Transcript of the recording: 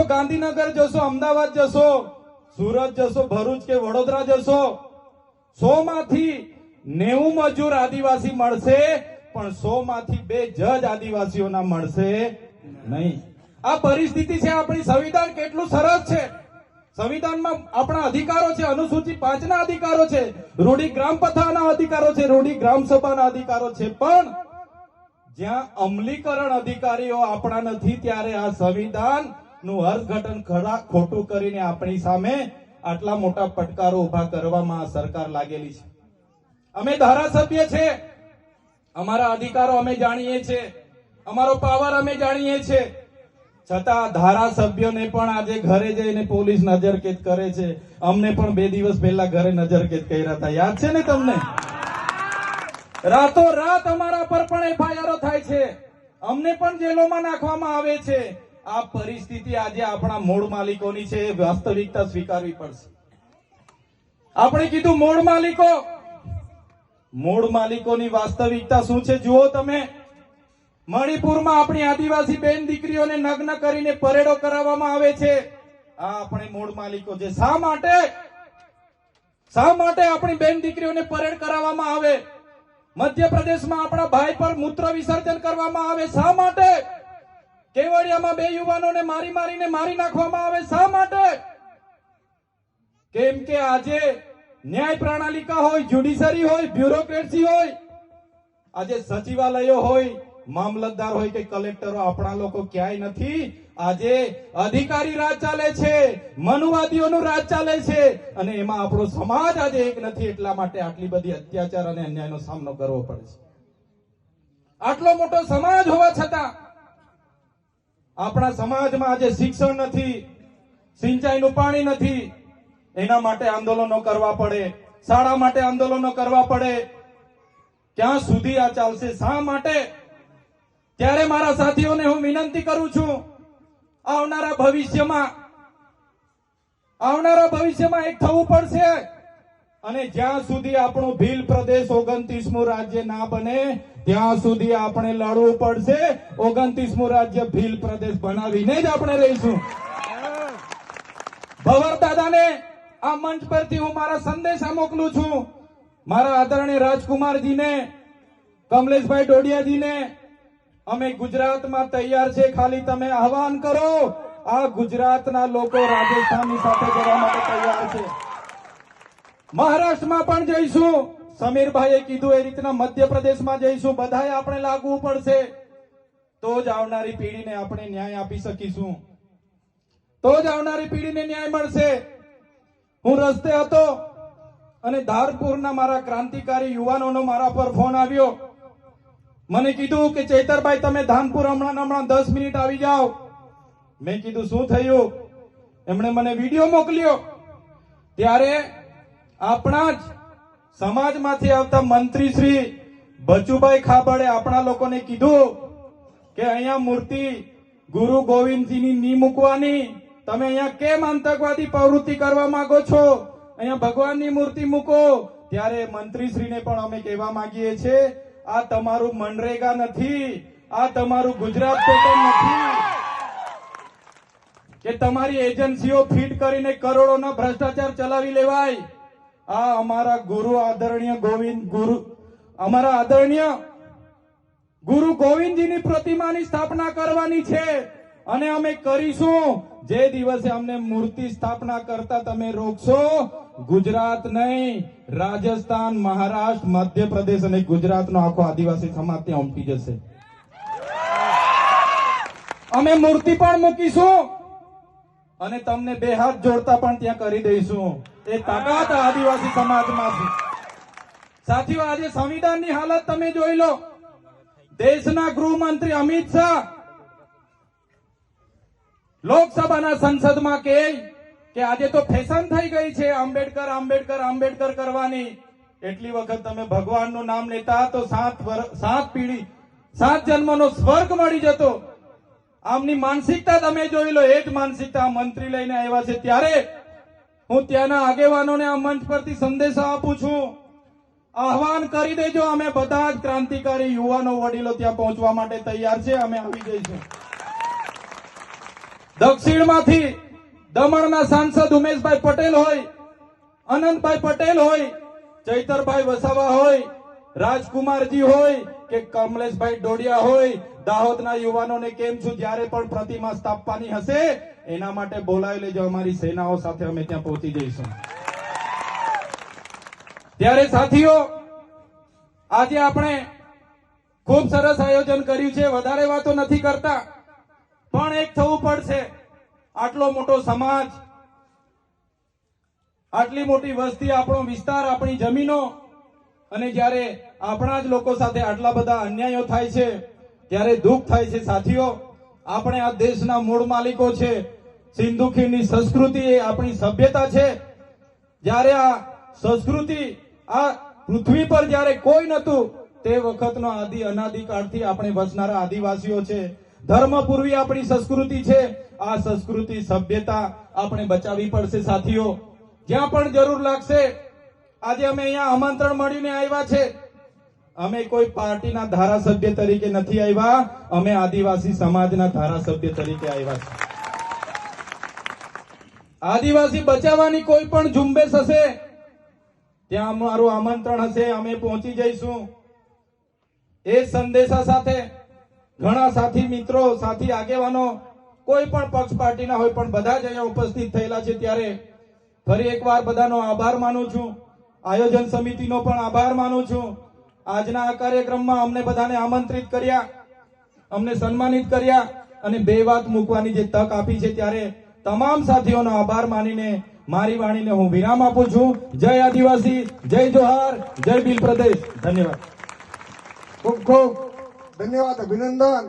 જશો ગાંધીનગર જશો, અમદાવાદ જશો, સુરત જશો, ભરૂચ કે વડોદરા જશો સો માંથી નેવું મજૂર આદિવાસી મળશે, પણ સો માંથી બે જજ આદિવાસીઓના મળશે નહીં. આ પરિસ્થિતિ છે, આપણી સંવિધાન કેટલું સરસ છે. સંવિધાનમાં આપણા અધિકારો છે અનુસૂચિ પાંચના અધિકારો છે, રૂઢી ગ્રામ પથાના અધિકારો છે, રૂઢી ગ્રામ સભાના અધિકારો છે, પણ જ્યાં અમલીકરણ અધિકારીઓ આપણા નથી, ત્યારે આ સંવિધાન નું અર્થઘટન ખરા ખોટું કરીને આપણી સામે આટલા મોટા પડકારો ઊભા કરવામાં સરકાર લાગેલી છે. અમે ધારાસભ્ય છે. અમારા અધિકારો અમે જાણીએ છીએ અમારો પાવર અમે જાણીએ છીએ છતાં ધારાસભ્યોને પણ આજે ઘરે જઈને પોલીસ નજરકેદ કરે છે. અમને પણ બે દિવસ પહેલા ઘરે નજરકેદ કર્યા હતા. યાદ છે ને તમને? રાતો રાત અમારા પર પણ એફઆઈઆર થાય છે. અમને પણ જેલોમાં નાખવામાં આવે છે. આ પરિસ્થિતિ આજે આપણા મૂળ માલિકોની છે, એ વાસ્તવિકતા સ્વીકારવી પડશે. આપણે કીધું મૂળ માલિકો. મૂળ માલિકોની વાસ્તવિકતા શું છે જુઓ તમે. મણિપુરમાં આપણી આદિવાસી બેન દીકરીઓને નગ્ન કરીને પરેડો કરાવવામાં આવે છે. આ આપણે મૂળ માલિકો છે. શા માટે? શા માટે આપણી બેન દીકરીઓને પરેડ કરાવવામાં આવે? મધ્યપ્રદેશમાં આપણા ભાઈ પર મૂત્ર વિસર્જન કરવામાં આવે. શા માટે? કેવડિયામાં બે યુવાનોને મારી મારીને મારી નાખવામાં આવે શા માટે? કેમ કે આજે ન્યાય પ્રણાલિકા હોય, જ્યુડિશરી હોય, બ્યુરોક્રેસી હોય, આજે સચિવાલયો હોય, મામલતદાર હોય કે કલેક્ટરો, આપણા લોકો ક્યાંય નથી. આજે અધિકારી રાજ ચાલે છે, મનુવાદીઓનું રાજ ચાલે છે અને એમાં આપણો સમાજ આજે એક નથી, એટલા માટે આટલી બધી અત્યાચાર અને અન્યાયનો સામનો કરવો પડે છે. આટલો મોટો સમાજ હોવા છતાં આપણા સમાજમાં આજે શિક્ષણ નથી, સિંચાઈનું પાણી નથી. એના માટે આંદોલનો કરવા પડે, શાળા માટે આંદોલનો કરવા પડે. ક્યાં સુધી આ ચાલશે? શા માટે? ત્યારે મારા સાથીઓને હું વિનંતી કરું છું, આવનારા ભવિષ્યમાં આવનારા ભવિષ્યમાં એક થવું પડશે. અને જ્યાં સુધી આપણું ભીલ પ્રદેશ ઓગણત્રીસમું રાજ્ય ના બને, ત્યાં સુધી આપણે લડવું પડશે. ઓગણત્રીસમું રાજ્ય ભીલ પ્રદેશ બનાવીને જ આપણે રહીશું. ભવર દાદાને આ મંચ પરથી હું મારા સંદેશા મોકલું છું. મારા આદરણીય રાજકુમારજીને, કમલેશભાઈ ડોડિયાજીને, અમે ગુજરાતમાં તૈયાર છે. ખાલી તમે આહવાન કરો. આ ગુજરાતના લોકો રાજસ્થાનની સાથે જવા માટે તૈયાર છે. મહારાષ્ટ્રમાં પણ જઈશું. સમીરભાઈએ કીધું એ રીતના મધ્યપ્રદેશમાં જઈશું. બધાએ આપણે લાગવું પડશે. તો જ આવનારી પેઢીને આપણે ન્યાય આપી શકીશું. તો જ આવનારી પેઢીને ન્યાય મળશે. હું રસ્તે હતો અને ધારપુરના મારા ક્રાંતિકારી યુવાનોનો મારા પર ફોન આવ્યો. મને કીધું કે, ચેતરભાઈ, તમે ધાનપુર હમણાં હમણાં દસ મિનિટ આવી જાઓ. મેં કીધું, શું થયું? એમણે મને વીડિયો મોકલ્યો. ત્યારે આપણા જ સમાજમાંથી આવતા મંત્રી શ્રી બચુભાઈ ખાબડે આપણા લોકોને કીધું કે અહીંયા મૂર્તિ ગુરુ ગોવિંદજીની ની મૂકવાની. તમે અહીંયા કેમ આતંકવાદી પ્રવૃત્તિ કરવા માંગો છો? અહીંયા ભગવાનની મૂર્તિ મૂકો. ત્યારે મંત્રીશ્રીને પણ અમે કહેવા માંગીએ છીએ, આ તમારું મનરેગા નથી, આ તમારું ગુજરાત પેટર્ન નથી. કે તમારી એજન્સીઓ ફીટ કરીને કરોડોના ભ્રષ્ટાચાર ચલાવી લેવાય. આ અમારા ગુરુ આદરણીય ગોવિંદ ગુરુ, અમારા આદરણીય ગુરુ ગોવિંદજીની પ્રતિમાની સ્થાપના કરવાની છે. અને અમે કરીશું. જે દિવસે અમને મૂર્તિ સ્થાપના કરતા તમે રોકશો, ગુજરાત નહીં, રાજસ્થાન, મહારાષ્ટ્ર, મધ્યપ્રદેશ અને ગુજરાતનો આખો આદિવાસી સમાજ ત્યાં ઉમટી જશે. અમે મૂર્તિ પણ મૂકીશું. અને તમને બે હાથ જોડતા પણ ત્યાં કરી દઈશું. એ તાકાત આદિવાસી સમાજમાં છે સાથીઓ, આજે સંવિધાનની હાલત તમે જોઈ લો. દેશના ગૃહમંત્રી અમિત શાહ લોકસભાના સંસદમાં કે કે આજે તો ફેશન થઈ ગઈ છે આંબેડકર આંબેડકર આંબેડકર કરવાની. એટલી વખત તમે ભગવાનનું નામ લેતા તો સાત સાત પીઢી, સાત જન્મનો સ્વર્ગ મળી જતો. આમની માનસિકતા તમે જોઈ લો, એ જ માનસિકતા મંત્રી લઈને આવ્યા છે. ત્યારે હું ત્યાંના આગેવાનોને આ મંચ પરથી સંદેશા આપું છું. આહવાન કરી દેજો, અમે બધા જ ક્રાંતિકારી યુવાનો વડીલો ત્યાં પહોંચવા માટે તૈયાર છે, અમે આવી જઈશું. દક્ષિણમાંથી દમણના સાંસદ ઉમેશભાઈ પટેલ હોય, અનંતભાઈ પટેલ હોય, ચૈતરભાઈ વસાવા હોય, રાજકુમારજી હોય કે કમલેશભાઈ ડોડિયા હોય, દાહોદના યુવાનોને કેમ છું, જ્યારે પણ પ્રતિમા સ્થાપવાની હશે, એના માટે બોલાવી લેજો, અમારી સેનાઓ સાથે અમે ત્યાં પહોંચી જઈશું. ત્યારે સાથીઓ, આજે આપણે ખૂબ સરસ આયોજન કર્યું છે, વધારે વાતો નથી કરતા, પણ એક થવું પડશે. આટલો મોટો સમાજ, આટલી મોટી વસ્તી, આપણો વિસ્તાર, આપણી જમીનો અને જ્યારે આપણા જ લોકો સાથે આટલા બધા અન્યાયો થાય છે, ત્યારે દુઃખ થાય છે. સાથીઓ, આપણે આ દેશના મૂળ માલિકો છે. સિંધુ ખીણની સંસ્કૃતિ એ આપણી સભ્યતા છે. જ્યારે આ સંસ્કૃતિ આ પૃથ્વી પર જ્યારે કોઈ નતું તે વખતનો આદિ અનાદિકાળથી આપણે વસનારા આદિવાસીઓ છે. ધર્મ પૂર્વી આપણી સંસ્કૃતિ છે. આ સંસ્કૃતિ સભ્યતા આપણે બચાવવી પડશે, સાથીઓ. જ્યાં પણ જરૂર લાગશે આજે અમે અહીંયા આમંત્રણ મળીને આવ્યા છે. અમે કોઈ પાર્ટીના ધારાસભ્ય તરીકે નથી આવ્યા. અમે આદિવાસી સમાજના ધારાસભ્ય તરીકે આવ્યા છે આદિવાસી બચાવવાની કોઈ પણ ઝુંબેશ હશે, ત્યાં અમારું આમંત્રણ હશે, અમે પહોંચી જઈશું. એ સંદેશા સાથે ઘણા સાથી મિત્રો, સાથી આગેવાનો, કોઈ પણ પક્ષ પાર્ટીના હોય પણ બધા જ અહીંયા ઉપસ્થિત થયેલા છે ત્યારે ફરી એકવાર બધાનો આભાર માનું છું. આયોજન સમિતિનો પણ આભાર માનું છું. આજના આ કાર્યક્રમમાં અમને બધાને આમંત્રિત કર્યા, અમને સન્માનિત કર્યા અને બે વાત મૂકવાની જે તક આપી છે ત્યારે તમામ સાથીઓનો આભાર માનીને મારી વાણીને હું વિરામ આપું છું. જય આદિવાસી, જય જોહાર, જય બિલ પ્રદેશ. ધન્યવાદ. ખૂબ ખૂબ ધન્યવાદ, અભિનંદન.